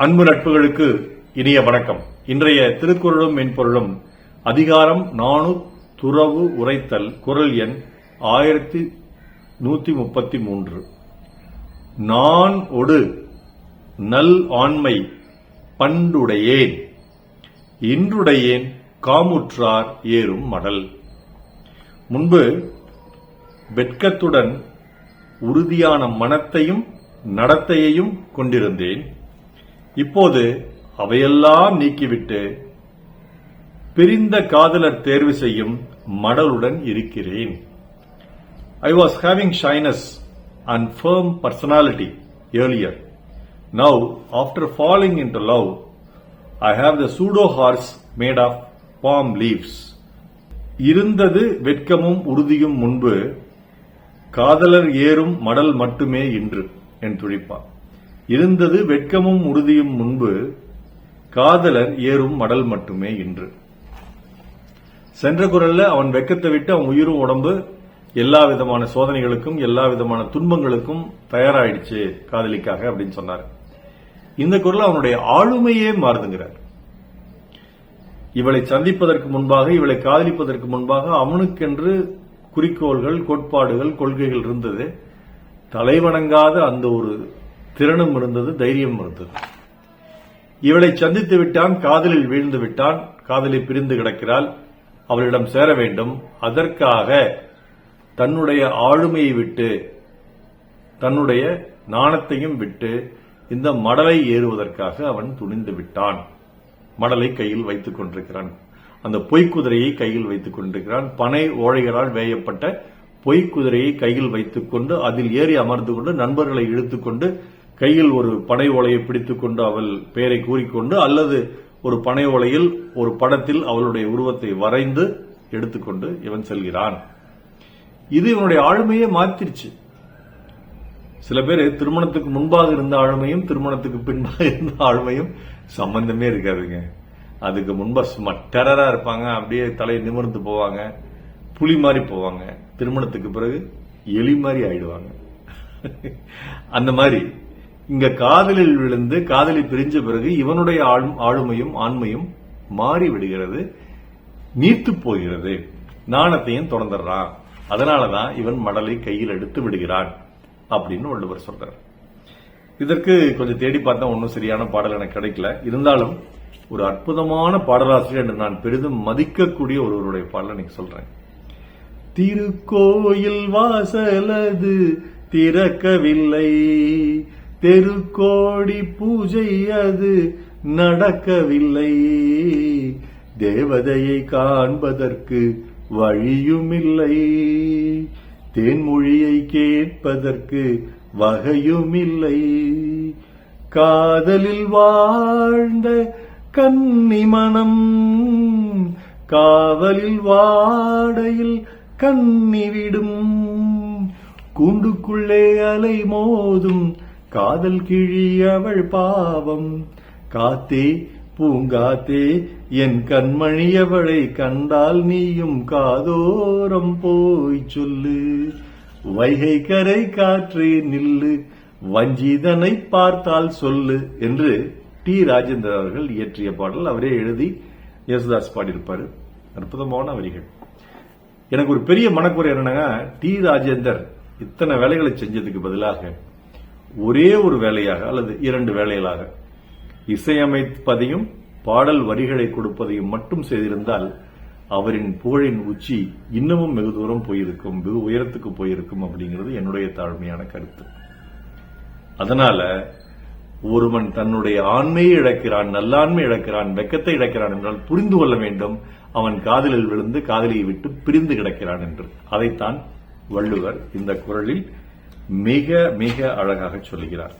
அன்பு நட்புகளுக்கு இனிய வணக்கம். இன்றைய திருக்குறளும் மென்பொருளும் அதிகாரம் நானு துறவு உரைத்தல் குரல் எண் ஆயிரத்தி நூத்தி முப்பத்தி மூன்று. நான் ஒடு நல் ஆண்மை பண்டுடையேன் இன்றுடையேன் காமுற்றார் ஏறும் மடல். முன்பு வெட்கத்துடன் உறுதியான மனத்தையும் நடத்தையையும் கொண்டிருந்தேன். இப்போது அவையெல்லாம் நீக்கிவிட்டு பிரிந்த காதலர் தேர்வு செய்யும் மடலுடன் இருக்கிறேன். I was having shyness and firm personality earlier now after falling into love I have the pseudo horse made of palm leaves இருந்தது வெட்கமும் உறுதியும் முன்பு காதலர் ஏறும் மடல் மட்டுமே இன்று என் துடிப்பான். இருந்தது வெட்கமும் உறுதியும் முன்பு காதலர் ஏறும் மடல் மட்டுமே இன்று. சென்ற குரல்ல அவன் வெக்கத்தை விட்டு அவன் உயிரும் உடம்பு எல்லா விதமான சோதனைகளுக்கும் எல்லா விதமான துன்பங்களுக்கும் தயாராயிடுச்சு காதலிக்காக அப்படின்னு சொன்னார். இந்த குரல் அவனுடைய ஆளுமையே மாறுதுங்கிறார். இவளை சந்திப்பதற்கு முன்பாக இவளை காதலிப்பதற்கு முன்பாக அவனுக்கென்று குறிக்கோள்கள் கோட்பாடுகள் கொள்கைகள் இருந்தது. தலைவணங்காத அந்த ஒரு திறனும் இருந்தது தைரியம் இருந்தது. இவளை சந்தித்து விட்டான் காதலில் வீழ்ந்து விட்டான் காதலை பிரிந்து கிடக்கிறாள். அவளிடம் சேர வேண்டும். அதற்காக தன்னுடைய ஆளுமையை விட்டு தன்னுடைய நாணத்தையும் விட்டு இந்த மடலை ஏறுவதற்காக அவன் துணிந்து விட்டான். மடலை கையில் வைத்துக் கொண்டிருக்கிறான். அந்த பொய்க்குதிரையை கையில் வைத்துக் கொண்டிருக்கிறான். பனை ஓழைகளால் வேயப்பட்ட பொய்க்குதிரையை கையில் வைத்துக் கொண்டு அதில் ஏறி அமர்ந்து கொண்டு நண்பர்களை இழுத்துக்கொண்டு கையில் ஒரு பனை ஓலையை பிடித்துக் கொண்டு அவள் பெயரை கூறிக்கொண்டு அல்லது ஒரு பனை ஓலையில் ஒரு படத்தில் அவளுடைய உருவத்தை வரைந்து எடுத்துக்கொண்டு இவன் செல்கிறான். இது இவனுடைய ஆளுமையே மாத்திருச்சு. சில பேர் திருமணத்துக்கு முன்பாக இருந்த ஆளுமையும் திருமணத்துக்கு பின்பாக இருந்த ஆளுமையும் சம்பந்தமே இருக்காதுங்க. அதுக்கு முன்பா சும்மா டெரரா இருப்பாங்க அப்படியே தலையை நிமிர்ந்து போவாங்க புலி மாதிரி போவாங்க. திருமணத்துக்கு பிறகு எலி மாதிரி ஆயிடுவாங்க. அந்த மாதிரி இங்க காதலில் விழுந்து காதலி பிரிஞ்ச பிறகு இவனுடைய ஆளும் ஆளுமையும் ஆண்மையும் மாறி விடுகிறது நீத்து போகிறது. நாணத்தையும் தொடர்ந்துடுறான். அதனாலதான் இவன் மடலை கையில் எடுத்து விடுகிறான் அப்படின்னு வள்ளுவர் சொல்றார். இதற்கு கொஞ்சம் தேடி பார்த்தா ஒன்றும் சரியான பாடல் எனக்கு கிடைக்கல. இருந்தாலும் ஒரு அற்புதமான பாடலாசிரியர் என்று நான் பெரிதும் மதிக்கக்கூடிய ஒருவருடைய பாடலை நீங்க சொல்றேன். திருக்கோயில் வாசலது திறக்கவில்லை. தெருக்கோடி பூஜை அது நடக்கவில்லை. தேவதையை காண்பதற்கு வழியுமில்லை. தேன்மொழியை கேட்பதற்கு வகையுமில்லை. காதலில் வாழ்ந்த கன்னிமணம் காவலில் வாடையில் கன்னிவிடும் கூண்டுக்குள்ளே அலை மோதும் காதல் கிழி அவள் பாவம். காத்தே பூங்காத்தே என் கண்மணி அவளை கண்டால் நீயும் காதோரம் போய் சொல்லு. வைகை கரை காற்றே நில்லு வஞ்சிதனை பார்த்தால் சொல்லு என்று டி. ராஜேந்திர அவர்கள் இயற்றிய பாடல். அவரே எழுதி யேசுதாஸ் பாடியிருப்பார். அற்புதமான வரிகள். எனக்கு ஒரு பெரிய மனக்குறை என்னன்னா டி. ராஜேந்தர் இத்தனை வேலைகளை செஞ்சதுக்கு பதிலாக ஒரே ஒரு வேலையாக அல்லது இரண்டு வேலைகளாக. இசையமைப்பதையும் பாடல் வரிகளை கொடுப்பதையும் மட்டும் செய்திருந்தால் அவரின் புகழின் உச்சி இன்னமும் வெகு தூரம் போயிருக்கும் வெகு உயரத்துக்கு போயிருக்கும் அப்படிங்கிறது என்னுடைய தாழ்மையான கருத்து. அதனால ஒருவன் தன்னுடைய ஆண்மையை இழக்கிறான் நல்லாண்மை இழக்கிறான் வெக்கத்தை இழக்கிறான் என்றால் புரிந்து கொள்ள வேண்டும் அவன் காதலில் விழுந்து காதலியை விட்டு பிரிந்து கிடக்கிறான் என்று. அதைத்தான் வள்ளுவர் இந்த குரலில் மிக மிக அழகாக சொல்லுகிறார்.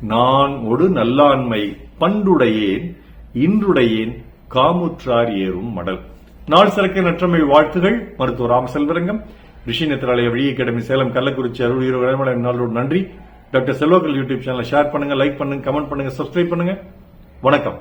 நான் ஒரு நல்லாண்மை பண்டுடையேன் இன்றுடையேன் காமுற்றார் ஏறும் மடல். நாள் சிறக்க நற்றமிழ் வாழ்த்துகள். மருத்துவர் ராமசெல்வரங்கம். ரிஷி நேத்திராலய வழி அகாடமி சேலம் கள்ளக்குறிச்சி அருள் நாளோடு நன்றி. டாக்டர் செல்வாக்கள் யூடியூப் சேனலை ஷேர் பண்ணுங்க லைக் பண்ணுங்க கமெண்ட் பண்ணுங்க சப்ஸ்கிரைப் பண்ணுங்க. வணக்கம்.